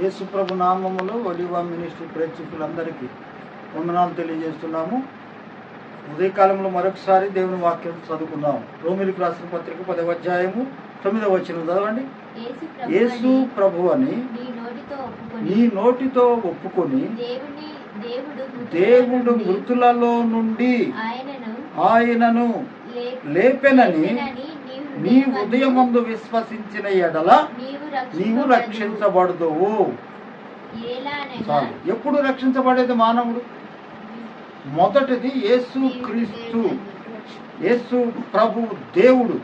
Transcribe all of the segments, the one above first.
యేసుప్రభు నామములో ఒలివా మినిస్ట్రీ ప్రేక్షకులందరికీ వందనాలు తెలియజేస్తున్నాము. ఉదయకాలంలో మరొకసారి దేవుని వాక్యం చదువుకుందాం. రోమిలికి రాసిన పత్రిక పదవ అధ్యాయము తొమ్మిదవ వచ్చిన చదవండి. యేసు ప్రభు అని నీ నోటితో ఒప్పుకొని దేవుడు మృతులలో నుండి ఆయనను లేపెనని నీ హృదయమందు విశ్వసించిన ఎడల నీవు. రక్షించబడదువు. చాలు. ఎప్పుడు రక్షించబడేది మానవుడు? మొదటిది యేసు క్రీస్తు. యేసు ప్రభు దేవుడు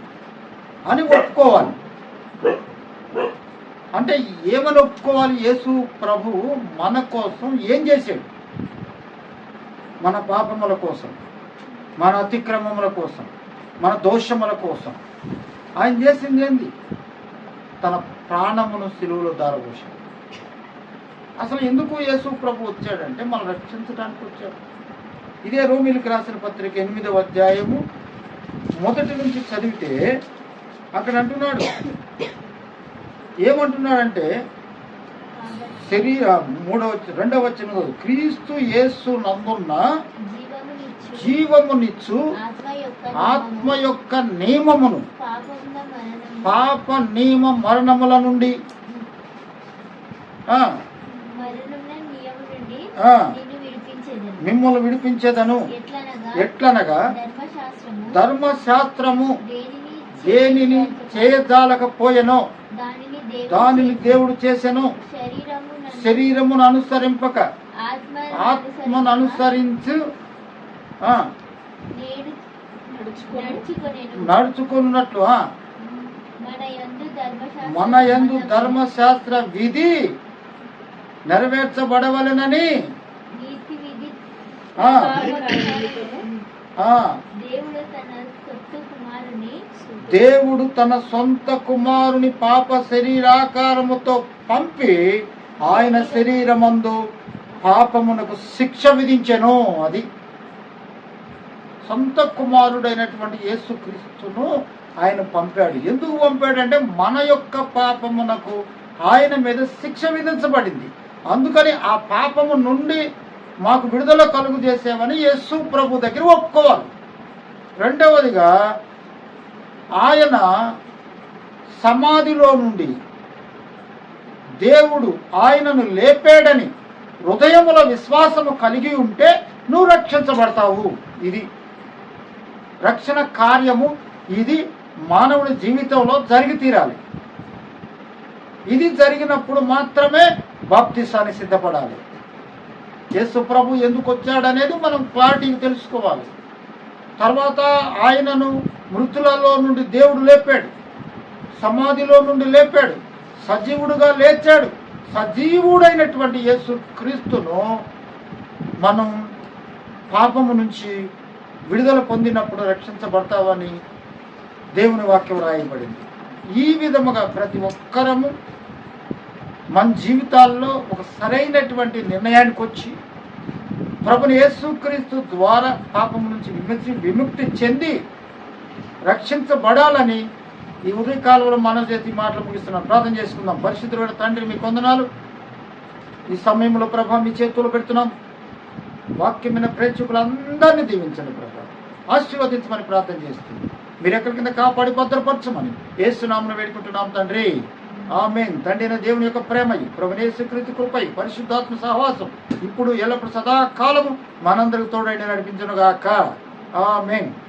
అని ఒప్పుకోవాలి. అంటే ఏమని ఒప్పుకోవాలి? యేసు ప్రభు మన కోసం ఏం చేశాడు? మన పాపముల కోసం మన అతిక్రమముల కోసం మన దోషముల కోసం. ఆయన చేసింది ఏంది? తన ప్రాణమును సిలువులో దారపోసాడు అసలు ఎందుకు యేసు ప్రభు వచ్చాడంటే మనం రక్షించడానికి వచ్చాడు. ఇదే రోమిలికి రాసిన పత్రిక ఎనిమిదవ అధ్యాయము మొదటి నుంచి చదివితే అక్కడ అంటున్నాడు. ఏమంటున్నాడంటే శరీర మూడవ రెండవ వచ్చిన క్రీస్తు యేసు నందున్న జీవమునిచ్చు. ఆత్మ యొక్క నియమమును. పాప నియమ మరణముల నుండి. మిమ్మల్ని విడిపించేదను. ఎట్లనగా ధర్మశాస్త్రము. దేనిని చేయజాలకపోయెనో? దానిని దేవుడు చేసెను. శరీరము శరీరమును అనుసరింపక. ఆత్మ ఆత్మను అనుసరించు. నడుచుకున్నట్లు ఆ, మన యందు ధర్మశాస్త్ర విధి నెరవేర్చబడవలెనని. దేవుడు తన సొంత కుమారుని పాప శరీరాకారముతో పంపి ఆయన శరీరమందు పాపమునకు శిక్ష విధించెను అది. సొంత కుమారుడైనటువంటి యేసుక్రీస్తును ఆయన పంపాడు. ఎందుకు పంపాడంటే మన యొక్క పాపమునకు ఆయన మీద శిక్ష విధించబడింది. అందుకని ఆ పాపము నుండి మాకు విడుదల కలుగు చేసేవని యేసు ప్రభు దగ్గర ఒప్పుకోవాలి. రెండవదిగా ఆయన సమాధిలో నుండి దేవుడు ఆయనను లేపాడని హృదయముల విశ్వాసము కలిగి ఉంటే నువ్వు రక్షించబడతావు. ఇది రక్షణ కార్యము ఇది మానవుడి జీవితంలో జరిగి తీరాలి. ఇది జరిగినప్పుడు మాత్రమే బాప్తిసాన్ని సిద్ధపడాలి. యేసు ప్రభు ఎందుకు వచ్చాడనేది మనం క్లారిటీగా తెలుసుకోవాలి. తర్వాత ఆయనను మృతులలో నుండి దేవుడు లేపాడు. సమాధిలో నుండి లేపాడు. సజీవుడుగా లేచాడు. సజీవుడైనటువంటి యేసు క్రీస్తును మనం పాపము నుంచి విడుదల పొందినప్పుడు రక్షించబడతావని దేవుని వాక్యం రాయబడింది. ఈ విధముగా ప్రతి ఒక్కరము మన జీవితాల్లో ఒక సరైనటువంటి నిర్ణయానికి వచ్చి ప్రభుని యేసుక్రీస్తు ద్వారా పాపం నుంచి విముక్తి విముక్తి చెంది రక్షించబడాలని ఈ ఉదయకాలంలో మన చేతి మాటలు ముగిస్తున్నాం. ప్రార్థన చేసుకుందాం. పరిశుద్ధుడు తండ్రి మీ కొందనాలు ఈ సమయంలో ప్రభా మీ చేతులు పెడుతున్నాం. వాక్యమైన ప్రేక్షకులందరినీ దీవించండి ప్రభా. ఆశీర్వదించమని ప్రార్థన చేస్తుంది మీరు ఎక్కడి కింద కాపాడి భద్రపరచమని ఏసునామను వేడుకుంటున్నాం తండ్రి. ఆమెన్. తండ్రి దేవుని యొక్క ప్రేమయి ప్రభునేశ్వకృతి కృపై పరిశుద్ధాత్మ సహవాసం ఇప్పుడు ఎల్లప్పుడు సదాకాలము మనందరికి తోడైన నడిపించునుగాక. ఆమెన్.